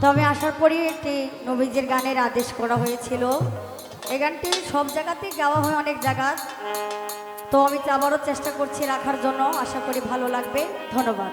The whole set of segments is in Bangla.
তো আমি আসার পরই একটি নবীজির গানের আদেশ করা হয়েছিল। এই গানটি সব জায়গাতেই গাওয়া হয় অনেক জায়গা। তো আমি আবারও চেষ্টা করছি রাখার জন্য। আশা করি ভালো লাগবে। ধন্যবাদ।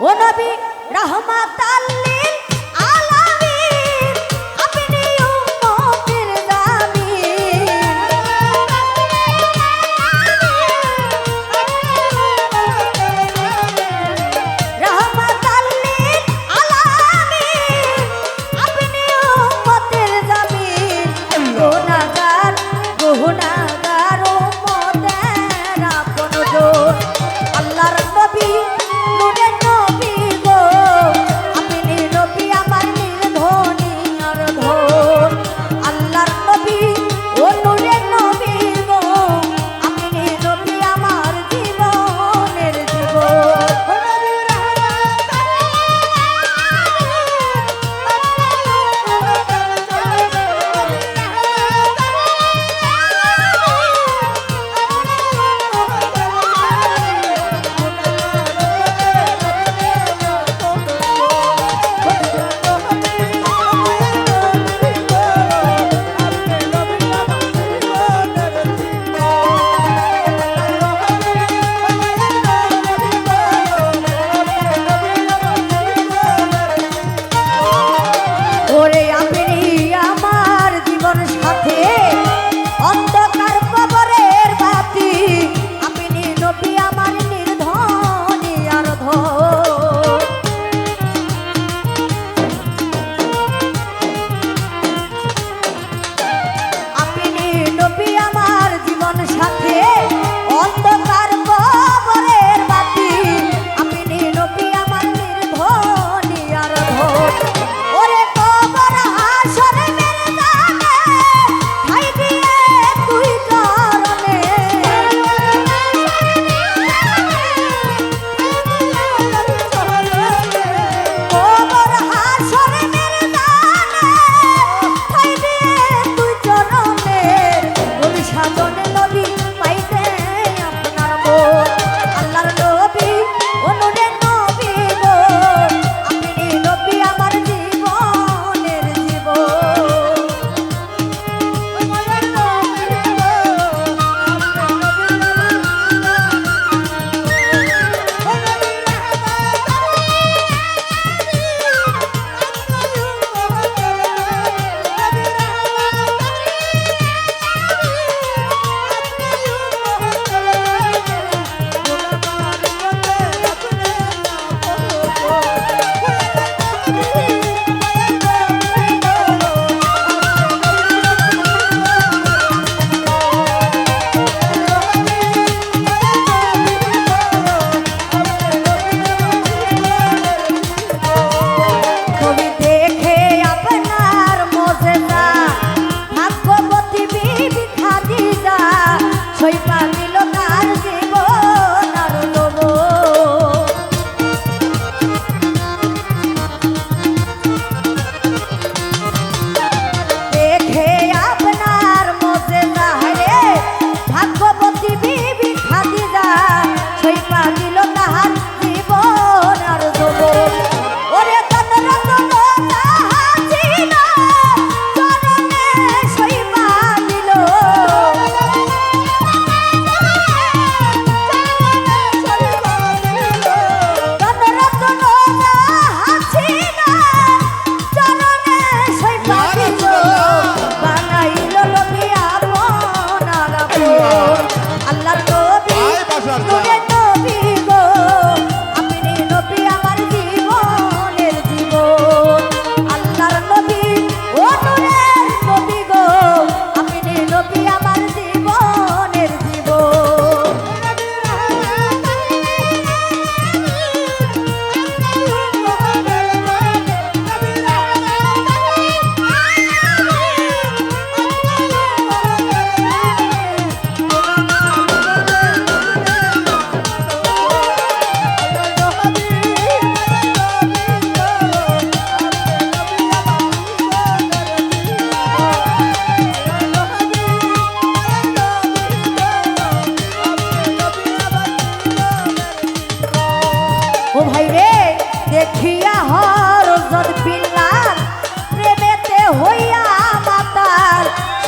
ও নবী রহমাত লিল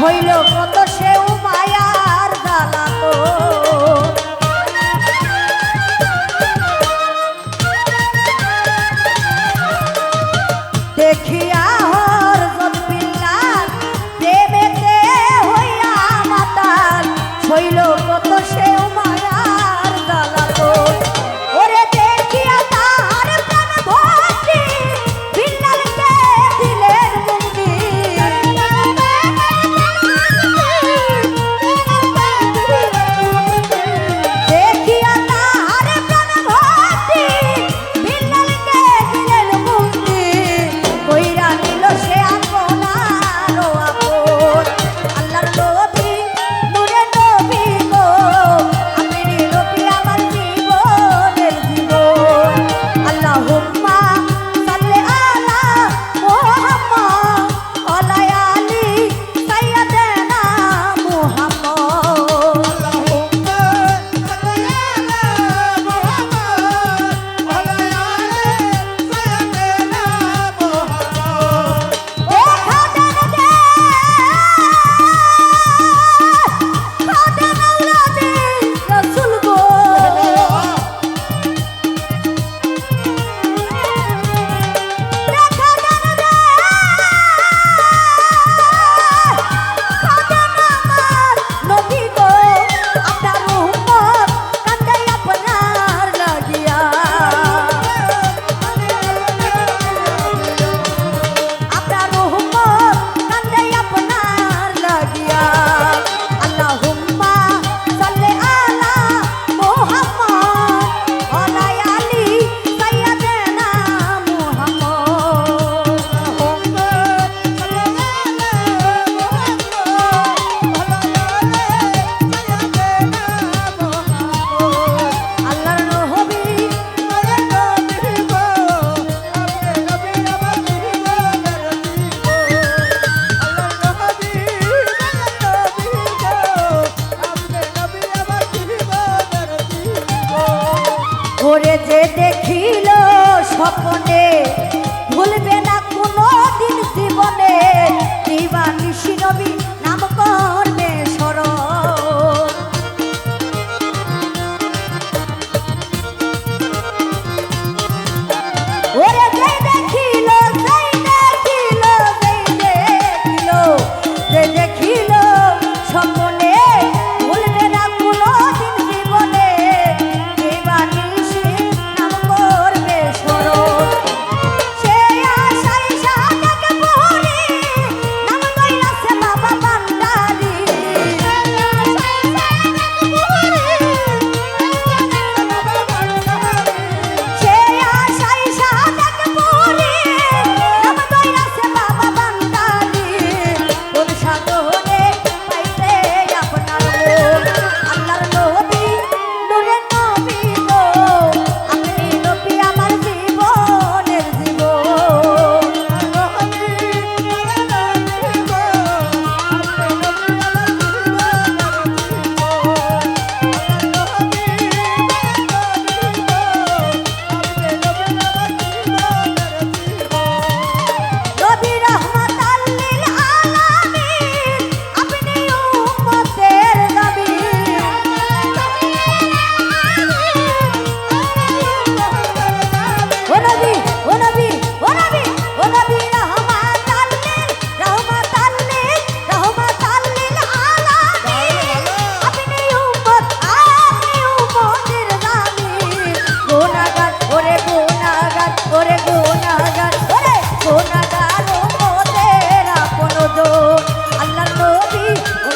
হইল কত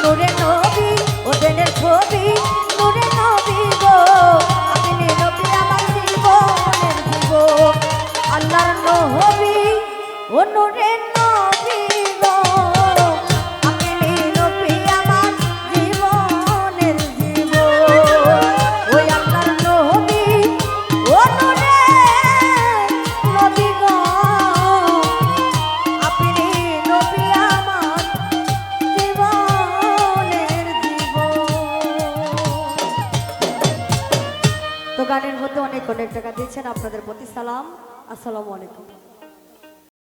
ও আসসালামু আলাইকুম।